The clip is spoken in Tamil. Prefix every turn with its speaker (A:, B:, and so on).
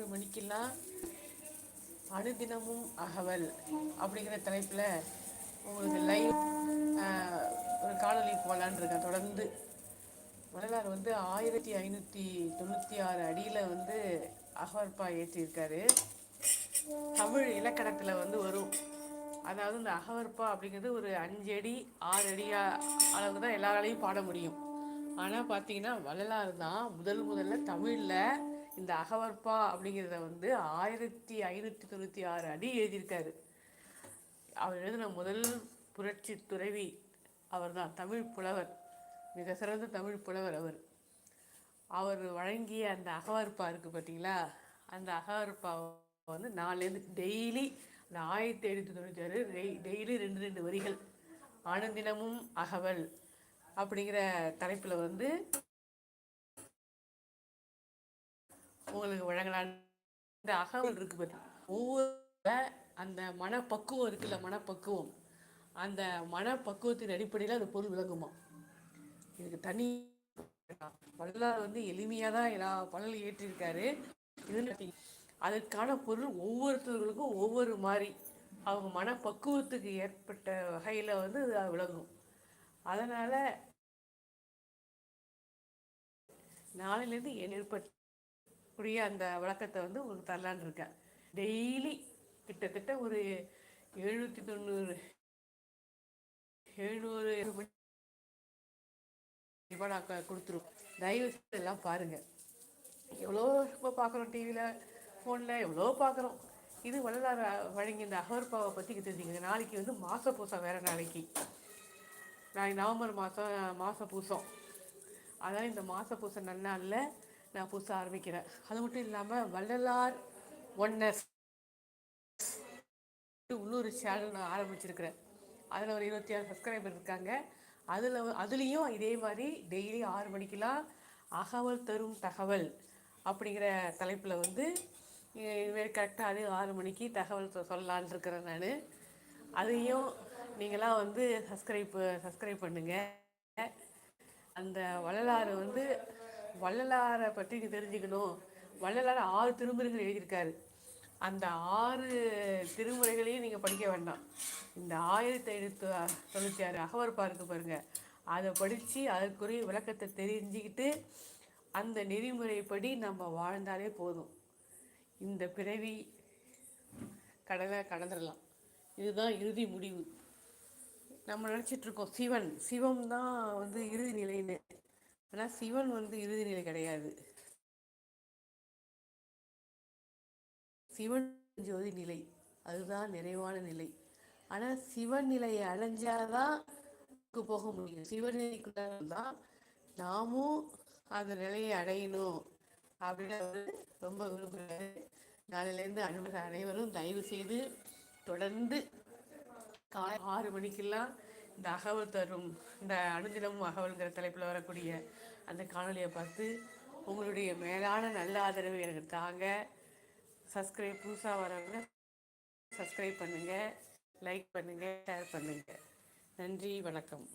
A: ஆறு மணிக்கெல்லாம் அனுதினமும் அகவல் அப்படிங்கிற தலைப்பில் உங்களுக்கு லைவ் ஒரு காணொலி போகலான் இருக்கேன். தொடர்ந்து வள்ளலார் வந்து ஆயிரத்தி ஐநூற்றி தொண்ணூற்றி ஆறு அடியில் வந்து அகவற்பா ஏற்றியிருக்காரு தமிழ் இலக்கணத்தில் வந்து வரும். அதாவது இந்த அகவற்பா அப்படிங்கிறது ஒரு அஞ்சு அடி ஆறு அடியா அளவுக்கு தான் எல்லாராலையும் பாட முடியும். ஆனால் பார்த்தீங்கன்னா வள்ளலார் தான் முதல் முதல்ல தமிழில் இந்த அகவற்பா அப்படிங்கிறத வந்து ஆயிரத்தி ஐநூற்றி தொண்ணூற்றி ஆறு அடி எழுதியிருக்காரு. அவர் எழுதின முதல் புரட்சி துறவி அவர் தான் தமிழ் புலவர் மிக சிறந்த தமிழ் புலவர் அவர். அவர் வழங்கிய அந்த அகவற்பா இருக்குது பார்த்தீங்களா அந்த அகவற்பா வந்து நாலுலேருந்து டெய்லி அந்த ஆயிரத்தி எழுநூற்றி தொண்ணூற்றி ஆறு டெய்லி ரெண்டு ரெண்டு வரிகள் ஆனந்தினமும் அகவல் அப்படிங்கிற தலைப்பில் வந்து உங்களுக்கு வழங்கலாம். இந்த அகவல் இருக்கு பற்றி ஒவ்வொரு அந்த மனப்பக்குவம் இருக்குல்ல மனப்பக்குவம். அந்த மனப்பக்குவத்தின் அடிப்படையில் அந்த பொருள் விளங்குமா? இதுக்கு தனி வரலாறு வந்து எளிமையாக தான் எல்லா பலனும் ஏற்றிருக்காரு. அதற்கான பொருள் ஒவ்வொருத்தர்களுக்கும் ஒவ்வொரு மாதிரி. அவங்க மனப்பக்குவத்துக்கு ஏற்பட்ட வகையில் வந்து விளங்கும். அதனால் நாளையிலேருந்து என் ஏற்படக்கூடிய அந்த விளக்கத்தை வந்து உங்களுக்கு தரலான் இருக்கேன். டெய்லி கிட்டத்தட்ட ஒரு எழுநூற்றி தொண்ணூறு எழுநூறு மணி நான் கொடுத்துருவோம் தயவு எல்லாம் பாருங்கள் எவ்வளோ இப்போ பார்க்குறோம் டிவியில் ஃபோனில் எவ்வளோ பார்க்குறோம். இது வள்ளலார் வழங்கி இந்த அகர்பாவை பற்றி தெரிஞ்சுக்கங்க நாளைக்கு வந்து மாத பூசம் வேறு நாளைக்கு. நாளைக்கு நவம்பர் மாதம் மாத பூசம் அதனால் இந்த மாத பூசம் நன்னாளில் நான் புதுசாக ஆரம்பிக்கிறேன். அது மட்டும் இல்லாமல் வள்ளலார் ஒன்னஸ் உள்ளூர் சேனல் நான் ஆரம்பிச்சிருக்கிறேன். அதில் ஒரு இருபத்தி ஆறு சப்ஸ்கிரைபர் இருக்காங்க. அதில் அதுலேயும் இதே மாதிரி டெய்லி ஆறு மணிக்கெலாம் அகவல் தரும் தகவல் அப்படிங்கிற தலைப்பில் வந்து இதுமாரி கரெக்டாக அது ஆறு மணிக்கு தகவல் சொல்லலான் இருக்கிறேன் நான். அதையும் நீங்களாம் வந்து சப்ஸ்கிரைப் சப்ஸ்கிரைப் பண்ணுங்கள் அந்த வரலாறு வந்து வள்ளலாரை பற்றி நீங்கள் தெரிஞ்சுக்கணும். வள்ளலார் ஆறு திருமுறைகள் எழுதியிருக்காரு. அந்த ஆறு திருமுறைகளையும் நீங்கள் படிக்க வேண்டாம். இந்த ஆயிரத்தி ஐநூற்றி தொண்ணூற்றி ஆறு அகவர் பார்க்க பாருங்கள் அதை படித்து அதற்குரிய விளக்கத்தை தெரிஞ்சுக்கிட்டு அந்த நெறிமுறைப்படி நம்ம வாழ்ந்தாலே போதும். இந்த பிறவி கடலை கடந்துடலாம். இதுதான் இறுதி முடிவு. நம்ம நினச்சிட்ருக்கோம் சிவன். சிவம் தான் வந்து இறுதி நிலைன்னு. ஆனால் சிவன் வந்து இறுதி நிலை கிடையாது. சிவன் ஜோதி நிலை. அதுதான் நிறைவான நிலை. ஆனால் சிவன் நிலையை அடைஞ்சாதான் போக முடியும். சிவநிலைக்குள்ள தான் நாமும் அந்த நிலையை அடையணும் அப்படின்னு அவர் ரொம்ப விரும்புகிறாரு நாளிலேருந்து அன்பர்கள் அனைவரும் தயவு செய்து தொடர்ந்து காலை ஆறு மணிக்கெல்லாம் இந்த அகவல் தரும் இந்த அனுதினமும் அகவல்ங்கிற தலைப்பில் வரக்கூடிய அந்த காணொலியை பார்த்து உங்களுடைய மேலான நல்ல ஆதரவு எனக்கு தாங்க. சப்ஸ்கிரைப் புதுசாக வரவங்க சப்ஸ்கிரைப் பண்ணுங்கள் லைக் பண்ணுங்கள் ஷேர் பண்ணுங்கள் நன்றி வணக்கம்.